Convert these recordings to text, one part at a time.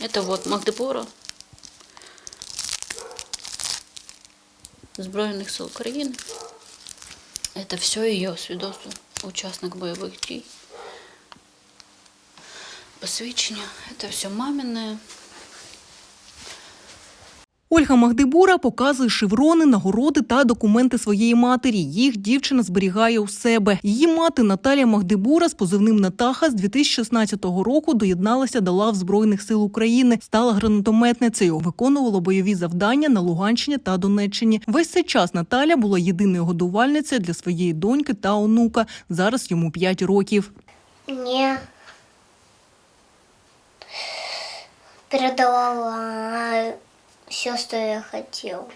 Это вот Магдебура. Збройних сил України. Это все ее свідоцтво. Учасник бойових дій. Посвідчення. Это все мамине. Ольга Магдебура показує шеврони, нагороди та документи своєї матері. Їх дівчина зберігає у себе. Її мати Наталія Магдебура з позивним Натаха з 2016 року доєдналася до лав Збройних сил України, стала гранатометницею, виконувала бойові завдання на Луганщині та Донеччині. Весь цей час Наталя була єдиною годувальницею для своєї доньки та онука. Зараз йому 5 років. Не передавала все, что я хотел.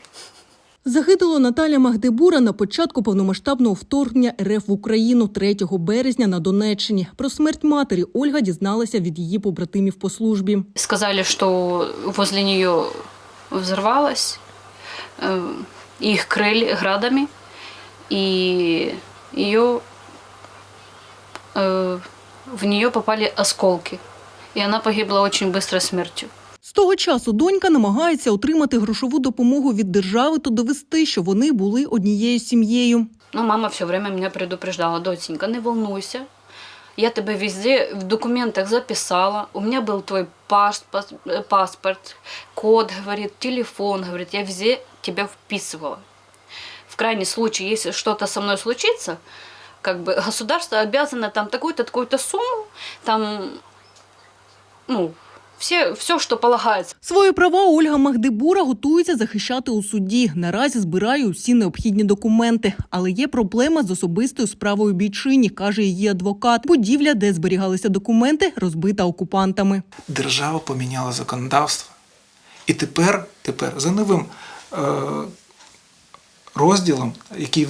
Загинула Наталя Магдебура на початку повномасштабного вторгнення РФ в Україну 3 березня на Донеччині. Про смерть матері Ольга дізналася від її побратимів по службі. Сказали, что возле нее взорвалось, э, их крыли градами, и ее э, в нее попали осколки. И она погибла очень быстрой смертью. З того часу донька намагається отримати грошову допомогу від держави та довести, що вони були однією сім'єю. Но мама все время меня предупреждала, доченька, не волнуйся. Я тебе везде в документах записала. У меня был твой пас- пас- э, паспорт, код, говорит, телефон, говорит, я везде тебя вписывала. В крайний случай, если что-то со мной случится, как бы государство обязано там такую-то, такую-то сумму, там, ну, все, все, что полагается. Свої права Ольга Магдебура готується захищати у суді. Наразі збирає усі необхідні документи. Але є проблема з особистою справою бійчині, каже її адвокат. Будівля, де зберігалися документи, розбита окупантами. держава поміняла законодавство. І тепер, тепер за новим е, розділом, який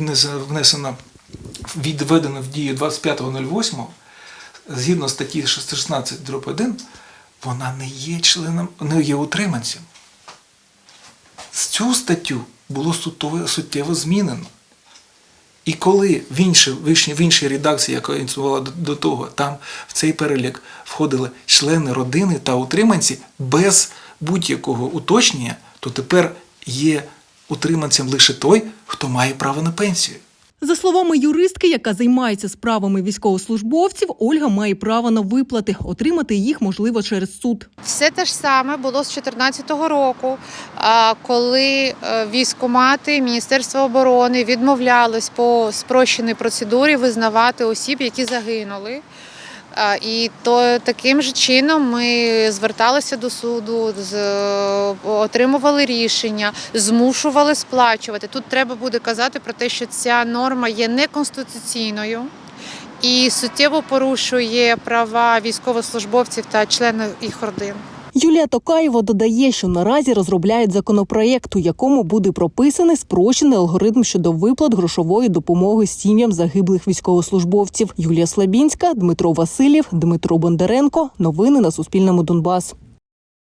внесено, відведено в дію 25.08, згідно статті 16 дроб 1, вона не є членом, не є утриманцем. Цю статтю було суттєво, змінено. І коли в іншій, в іншій, редакції, яка існувала до того, там в цей перелік входили члени родини та утриманці без будь-якого уточнення, то тепер є утриманцем лише той, хто має право на пенсію. За словами юристки, яка займається справами військовослужбовців, Ольга має право на виплати. Отримати їх можливо через суд. Все те ж саме було з 2014 року, коли е, військомати Міністерства оборони відмовлялись по спрощеній процедурі визнавати осіб, які загинули. І то таким же чином ми зверталися до суду, з, отримували рішення, змушували сплачувати. Тут треба буде казати про те, що ця норма є неконституційною і суттєво порушує права військовослужбовців та членів їх родин. Юлія Токаєва додає, що наразі розробляють законопроєкт, у якому буде прописаний спрощений алгоритм щодо виплат грошової допомоги сім'ям загиблих військовослужбовців. Юлія Слабінська, Дмитро Васильєв, Дмитро Бондаренко. Новини на Суспільному Донбас.